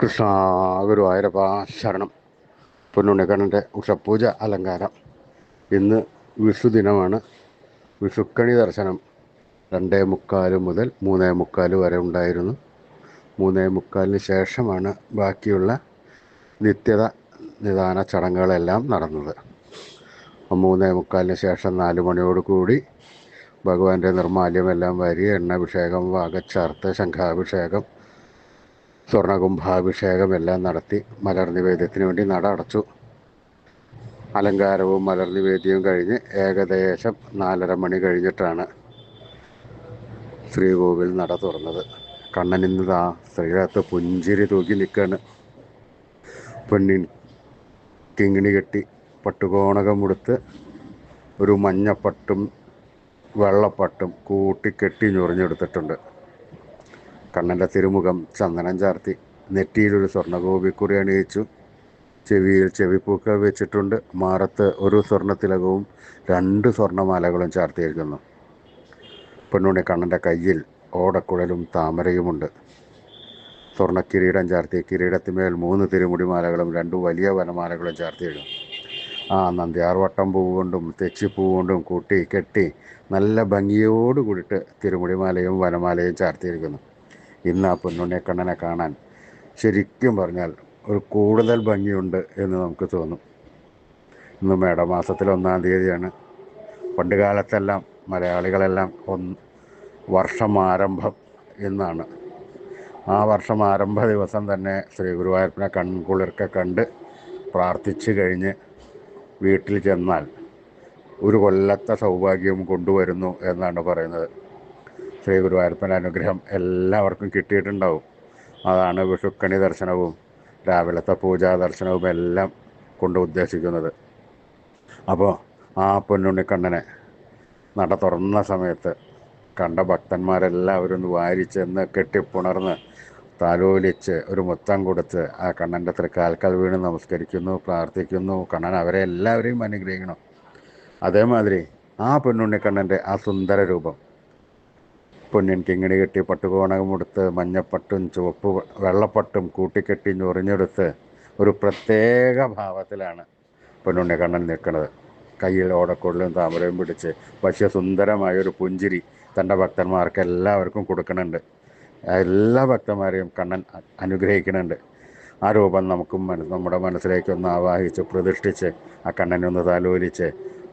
കൃഷ്ണ ഗുരുവായൂരപ്പ ശരണം. പൊന്നുണ്ണിക്കണ്ണന്റെ ഉഷപൂജ അലങ്കാരം. ഇന്ന് വിഷു ദിനമാണ്. വിഷുക്കണി ദർശനം രണ്ടേ മുക്കാൽ മുതൽ മൂന്നേ മുക്കാൽ വരെ ഉണ്ടായിരുന്നു. മൂന്നേ മുക്കാലിന് ശേഷമാണ് ബാക്കിയുള്ള നിത്യത നിദാന ചടങ്ങുകളെല്ലാം നടന്നത്. മൂന്നേ മുക്കാലിന് ശേഷം നാല് മണിയോട് കൂടി ഭഗവാന്റെ നിർമാല്യമെല്ലാം വരി എണ്ണാഭിഷേകം വാഗച്ചാർത്ത് ശംഖാഭിഷേകം സ്വർണകുംഭാഭിഷേകം എല്ലാം നടത്തി മലർ നിവേദ്യത്തിന് വേണ്ടി നട അടച്ചു. അലങ്കാരവും മലർ നിവേദ്യവും കഴിഞ്ഞ് ഏകദേശം നാലര മണി കഴിഞ്ഞിട്ടാണ് ശ്രീകോവിൽ നട തുറന്നത്. കണ്ണൻ ഇന്ന് സ്ത്രീകത്ത് പുഞ്ചിരി തൂക്കി നിൽക്കുകയാണ് പെണ്ണിൻ കിങ്ങിണി കെട്ടി പട്ടുകോണകം ഉടുത്ത് ഒരു മഞ്ഞപ്പട്ടും വെള്ളപ്പട്ടും കൂട്ടിക്കെട്ടി ഞൊറിഞ്ഞെടുത്തിട്ടുണ്ട്. കണ്ണന്റെ തിരുമുഖം ചന്ദനം ചാർത്തി. നെറ്റിയിലൊരു സ്വർണഗോപിക്കുറി അണിയിച്ചു. ചെവിയിൽ ചെവിപ്പൂക്കൾ വെച്ചിട്ടുണ്ട്. മാറത്ത് ഒരു സ്വർണത്തിലകവും രണ്ട് സ്വർണമാലകളും ചാർത്തിയിരിക്കുന്നു. പെണ്ണുണ്ണി കണ്ണന്റെ കയ്യിൽ ഓടക്കുഴലും താമരയുമുണ്ട്. സ്വർണ കിരീടം ചാർത്തി കിരീടത്തിന്മേൽ മൂന്ന് തിരുമുടിമാലകളും രണ്ട് വലിയ വനമാലകളും ചാർത്തിയിടും ആ നന്ദ്യാർവട്ടം പൂവ് കൊണ്ടും തെച്ചിപ്പൂ കൊണ്ടും കൂട്ടി കെട്ടി നല്ല ഭംഗിയോട് കൂടിയിട്ട് തിരുമുടിമാലയും വനമാലയും ചാർത്തിയിരിക്കുന്നു. ഇന്ന് ആ പൊന്നുണ്ണിയെ കണ്ണനെ കാണാൻ. ശരിക്കും പറഞ്ഞാൽ ഒരു കൂടുതൽ ഭംഗിയുണ്ട് എന്ന് നമുക്ക് തോന്നും. ഇന്ന് മേടമാസത്തിൽ ഒന്നാം തീയതിയാണ്. പണ്ട് കാലത്തെല്ലാം മലയാളികളെല്ലാം ഒന്ന് വർഷം ആരംഭം എന്നാണ്. ആ വർഷം ആരംഭ ദിവസം തന്നെ ശ്രീ ഗുരുവായൂരപ്പനെ കൺകുളിർക്കെ കണ്ട് പ്രാർത്ഥിച്ചു കഴിഞ്ഞ് വീട്ടിൽ ചെന്നാൽ ഒരു കൊല്ലത്തെ സൗഭാഗ്യം കൊണ്ടുവരുന്നു എന്നാണ് പറയുന്നത്. ശ്രീ ഗുരുവായൂരപ്പന്റെ അനുഗ്രഹം എല്ലാവർക്കും കിട്ടിയിട്ടുണ്ടാവും. അതാണ് വിഷുക്കണി ദർശനവും രാവിലത്തെ പൂജാ ദർശനവും എല്ലാം കൊണ്ട് ഉദ്ദേശിക്കുന്നത്. അപ്പോൾ ആ പൊന്നുണ്ണിക്കണ്ണനെ നട തുറന്ന സമയത്ത് കണ്ട ഭക്തന്മാരെല്ലാവരും ഒന്ന് വാരിച്ചെന്ന് കെട്ടിപ്പുണർന്ന് താലോലിച്ച് ഒരു മുത്തം കൊടുത്ത് ആ കണ്ണന്റെ തൃക്കാൽക്കൽ വീണ് നമസ്കരിക്കുന്നു പ്രാർത്ഥിക്കുന്നു. കണ്ണൻ അവരെ എല്ലാവരെയും അനുഗ്രഹിക്കണം. അതേമാതിരി ആ പൊന്നുണ്ണിക്കണ്ണന്റെ ആ സുന്ദര രൂപം പൊന്നിൻ കിങ്ങിണി കെട്ടി പട്ടുകോണകം കൊടുത്ത് മഞ്ഞപ്പട്ടും ചുവപ്പ് വെള്ളപ്പട്ടും കൂട്ടിക്കെട്ടി ഞൊറിഞ്ഞെടുത്ത് ഒരു പ്രത്യേക ഭാവത്തിലാണ് പൊന്നുണ്ണിക്കണ്ണൻ നിൽക്കുന്നത്. കയ്യിൽ ഓടക്കൊള്ളും താമരയും പിടിച്ച് പക്ഷേ ഒരു പുഞ്ചിരി തന്റെ ഭക്തന്മാർക്ക് എല്ലാവർക്കും കൊടുക്കുന്നുണ്ട്. എല്ലാ ഭക്തന്മാരെയും കണ്ണൻ അനുഗ്രഹിക്കുന്നുണ്ട്. ആ രൂപം നമുക്കും മനസ്സ് നമ്മുടെ മനസ്സിലേക്ക് ഒന്ന് ആവാഹിച്ച് പ്രതിഷ്ഠിച്ച് ആ കണ്ണനെ ഒന്ന് താലോലിച്ച്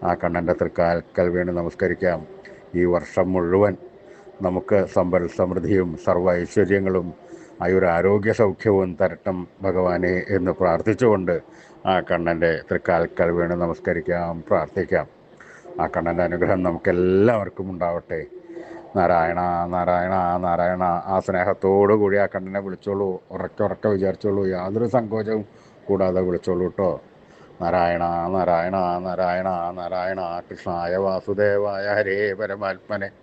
ആ കണ്ണന്റെ തൃക്കാൽക്കൽ വീണ് നമസ്കരിക്കാം. ഈ വർഷം മുഴുവൻ നമുക്ക് സമ്പൽ സമൃദ്ധിയും സർവ ഐശ്വര്യങ്ങളും ആയൊരു ആരോഗ്യ സൗഖ്യവും തരട്ടം ഭഗവാനെ എന്ന് പ്രാർത്ഥിച്ചുകൊണ്ട് ആ കണ്ണന്റെ തൃക്കാൽക്കൽ വീണ് നമസ്കരിക്കാം പ്രാർത്ഥിക്കാം. ആ കണ്ണന്റെ അനുഗ്രഹം നമുക്കെല്ലാവർക്കും ഉണ്ടാവട്ടെ. നാരായണ നാരായണ നാരായണ ആ സ്നേഹത്തോടു കൂടി ആ കണ്ണനെ വിളിച്ചോളൂ. ഉറക്കെ ഉറക്കെ വിചാരിച്ചോളൂ. യാതൊരു സങ്കോചവും കൂടാതെ വിളിച്ചോളൂ കേട്ടോ നാരായണ നാരായണ നാരായണ നാരായണ കൃഷ്ണായ വാസുദേവായ ഹരേ പരമാത്മനെ.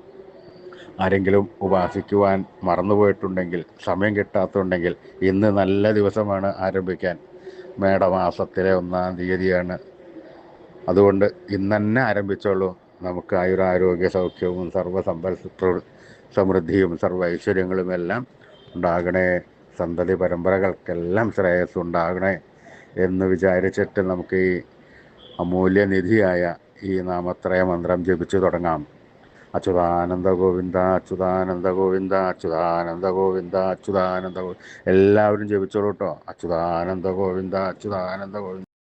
ആരെങ്കിലും ഉപാസിക്കുവാൻ മറന്നുപോയിട്ടുണ്ടെങ്കിൽ സമയം കിട്ടാത്തുണ്ടെങ്കിൽ ഇന്ന് നല്ല ദിവസമാണ് ആരംഭിക്കാൻ. മേടമാസത്തിലെ ഒന്നാം തീയതിയാണ്. അതുകൊണ്ട് ഇന്ന് തന്നെ ആരംഭിച്ചോളൂ. നമുക്ക് ആയുരാരോഗ്യ സൗഖ്യവും സർവസമ്പൽ സമൃദ്ധിയും സർവ ഐശ്വര്യങ്ങളും എല്ലാം ഉണ്ടാകണേ. സന്തതി പരമ്പരകൾക്കെല്ലാം ശ്രേയസ് ഉണ്ടാകണേ എന്ന് വിചാരിച്ചിട്ട് നമുക്ക് ഈ അമൂല്യനിധിയായ ഈ നാമത്രയ മന്ത്രം ജപിച്ചു തുടങ്ങാം. അച്യുതാനന്ദ ഗോവിന്ദ അച്യുതാനന്ദ ഗോവിന്ദ അച്യുതാനന്ദ ഗോവിന്ദ അച്യുതാനന്ദ എല്ലാവരും ജപിച്ചോളൂ കേട്ടോ അച്യുതാനന്ദ ഗോവിന്ദ അച്യുതാനന്ദ ഗോവിന്ദ